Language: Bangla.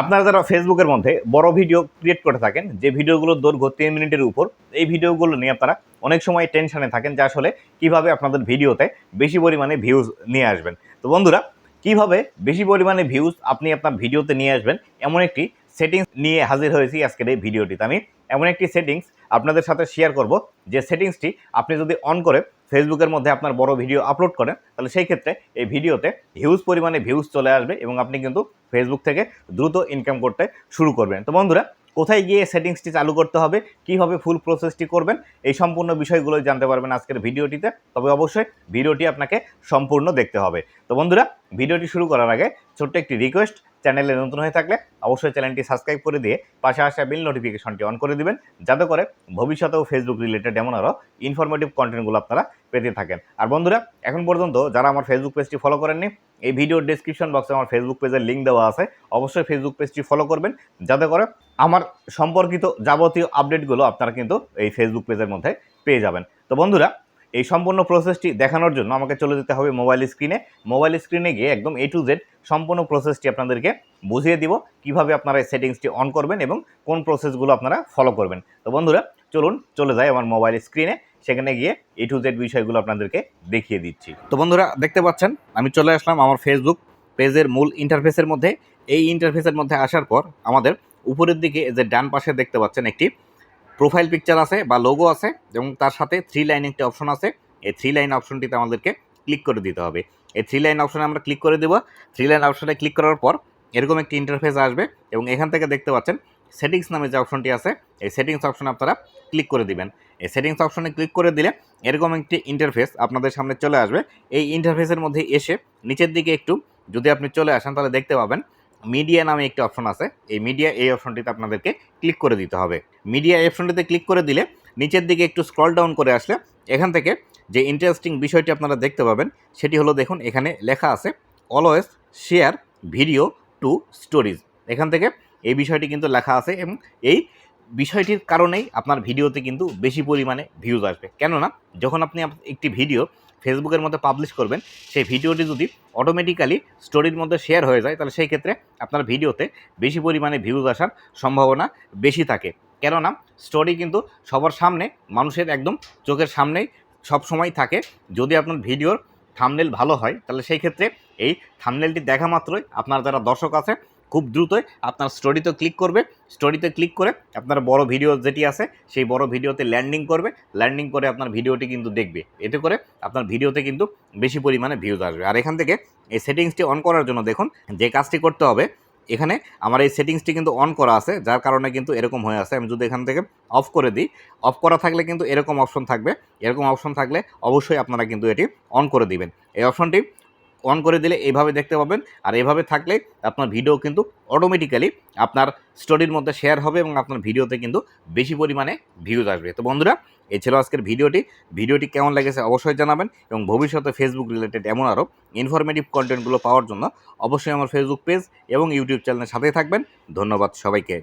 আপনারা যারা ফেসবুকের মধ্যে বড় ভিডিও ক্রিয়েট করে থাকেন, যে ভিডিওগুলোর দৈর্ঘ্য তিন মিনিটের উপর, এই ভিডিওগুলো নিয়ে আপনারা অনেক সময় টেনশনে থাকেন, যে আসলে কীভাবে আপনাদের ভিডিওতে বেশি পরিমাণে ভিউজ নিয়ে আসবেন। তো বন্ধুরা, কীভাবে বেশি পরিমাণে ভিউজ আপনি আপনার ভিডিওতে নিয়ে আসবেন, এমন একটি সেটিংস নিয়ে হাজির হয়েছি আজকের এই ভিডিওটিতে আমি এমন একটি সেটিংস আপনাদের সাথে শেয়ার করব, যে সেটিংসটি আপনি যদি অন করে ফেসবুকের মধ্যে আপনার বড় ভিডিও আপলোড করেন, তাহলে সেই ক্ষেত্রে এই ভিডিওতে হিউজ পরিমাণে ভিউজ চলে আসবে এবং আপনি কিন্তু ফেসবুক থেকে দ্রুত ইনকাম করতে শুরু করবেন। তো বন্ধুরা, কোথায় গিয়ে সেটিংসটি চালু করতে হবে, কীভাবে ফুল প্রসেসটি করবেন, এই সম্পূর্ণ বিষয়গুলো জানতে পারবেন আজকের ভিডিওটিতে তবে অবশ্যই ভিডিওটি আপনাকে সম্পূর্ণ দেখতে হবে। তো বন্ধুরা ভিডিওটি শুরু করার আগে ছোট্ট একটি রিকোয়েস্ট চ্যানেলে নতুন হয়ে থাকলে অবশ্যই চ্যানেলটি সাবস্ক্রাইব করে দিয়ে পাশে আসা বিল নোটিফিকেশনটি অন করে দিবেন, যাতে করে ভবিষ্যতেও ফেসবুক রিলেটেড এমন আরও ইনফরমেটিভ কন্টেন্টগুলো আপনারা পেতে থাকেন। আর বন্ধুরা, এখন পর্যন্ত যারা আমার ফেসবুক পেজটি ফলো করেননি, এই ভিডিওর ডিসক্রিপশন বক্সে আমার ফেসবুক পেজের লিঙ্ক দেওয়া আছে। অবশ্যই ফেসবুক পেজটি ফলো করবেন, যাতে করে আমার সম্পর্কিত যাবতীয় আপডেটগুলো আপনারা কিন্তু এই ফেসবুক পেজের মধ্যে পেয়ে যাবেন। তো বন্ধুরা এই সম্পূর্ণ প্রসেসটি দেখানোর জন্য আমাকে চলে যেতে হবে মোবাইল স্ক্রিনে মোবাইল স্ক্রিনে গিয়ে একদম এ টু জেড সম্পূর্ণ প্রসেসটি আপনাদেরকে বুঝিয়ে দিব কীভাবে আপনারা এই সেটিংসটি অন করবেন এবং কোন প্রসেসগুলো আপনারা ফলো করবেন। তো বন্ধুরা, চলুন চলে যাই আমার মোবাইল স্ক্রিনে সেখানে গিয়ে এ টু জেড বিষয়গুলো আপনাদেরকে দেখিয়ে দিচ্ছি। তো বন্ধুরা, দেখতে পাচ্ছেন, আমি চলে আসলাম আমার ফেসবুক পেজের মূল ইন্টারফেসের মধ্যে। এই ইন্টারফেসের মধ্যে আসার পর আমাদের উপরের দিকে যে ডান পাশে দেখতে পাচ্ছেন একটি প্রোফাইল পিকচার আছে বা লোগো আছে এবং তার সাথে থ্রি লাইন একটি অপশন আছে। এই থ্রি লাইন অপশনটিতে আমাদেরকে ক্লিক করে দিতে হবে। এই থ্রি লাইন অপশনে আমরা ক্লিক করে দেবো। থ্রি লাইন অপশনে ক্লিক করার পর এরকম একটি ইন্টারফেস আসবে এবং এখান থেকে দেখতে পাচ্ছেন সেটিংস নামে যে অপশনটি আছে, এই সেটিংস অপশনে আপনারা ক্লিক করে দিবেন। এই সেটিংস অপশনে ক্লিক করে দিলে এরকম একটি ইন্টারফেস আপনাদের সামনে চলে আসবে। এই ইন্টারফেসের মধ্যে এসে নিচের দিকে একটু যদি আপনি চলে আসেন তাহলে দেখতে পাবেন মিডিয়া নামে একটি অপশন আছে। এই মিডিয়া এই অপশনটিতে আপনাদেরকে ক্লিক করে দিতে হবে। মিডিয়া এই অপশনটিতে ক্লিক করে দিলে নিচের দিকে একটু স্ক্রল ডাউন করে আসলে এখান থেকে যে ইন্টারেস্টিং বিষয়টি আপনারা দেখতে পাবেন, সেটি হলো দেখুন এখানে লেখা আছে always share video to stories এখান থেকে এই বিষয়টি কিন্তু লেখা আছে এবং এই বিষয়টির কারণেই আপনার ভিডিওতে কিন্তু বেশি পরিমাণে ভিউজ আসবে। কেননা, যখন আপনি একটি ভিডিও ফেসবুকের মধ্যে পাবলিশ করবেন, সেই ভিডিওটি যদি অটোমেটিক্যালি স্টোরির মধ্যে শেয়ার হয়ে যায়, তাহলে সেই ক্ষেত্রে আপনার ভিডিওতে বেশি পরিমাণে ভিউজ আসার সম্ভাবনা বেশি থাকে। কেননা স্টোরি কিন্তু সবার সামনে, মানুষের একদম চোখের সামনেই সব সময় থাকে। যদি আপনার ভিডিওর থামনেল ভালো হয়, তাহলে সেই ক্ষেত্রে এই থামনেলটি দেখা মাত্রই আপনার যারা দর্শক আছে খুব দ্রুতই আপনার স্টোরিতে ক্লিক করবে। স্টোরিতে ক্লিক করে আপনার বড় ভিডিও যেটি আছে, সেই বড় ভিডিওতে ল্যান্ডিং করবে। ল্যান্ডিং করে আপনার ভিডিওটি কিন্তু দেখবে। এতে করে আপনার ভিডিওতে কিন্তু বেশি পরিমাণে ভিউজ আসবে। আর এখান থেকে এই সেটিংসটি অন করার জন্য দেখুন, যে কাজটি করতে হবে, এখানে আমার এই সেটিংসটি কিন্তু অন করা আছে, যার কারণে কিন্তু এরকম হয়ে আছে। আমি যদি এখান থেকে অফ করে দিই অফ করা থাকলে কিন্তু এরকম অপশন থাকবে। এরকম অপশন থাকলে অবশ্যই আপনারা কিন্তু এটি অন করে দিবেন। এই অপশনটি অন করে দিলে এইভাবে দেখতে পাবেন। আর এভাবে থাকলে আপনার ভিডিও কিন্তু অটোমেটিক্যালি আপনার স্টোরির মধ্যে শেয়ার হবে এবং আপনার ভিডিওতে কিন্তু বেশি পরিমাণে ভিউজ আসবে। তো বন্ধুরা, এই ছিল আজকের ভিডিওটি ভিডিওটি কেমন লেগেছে অবশ্যই জানাবেন এবং ভবিষ্যতে ফেসবুক রিলেটেড এমন আরও ইনফরমেটিভ কন্টেন্টগুলো পাওয়ার জন্য অবশ্যই আমার ফেসবুক পেজ এবং ইউটিউব চ্যানেলের সাথেই থাকবেন। ধন্যবাদ সবাইকে।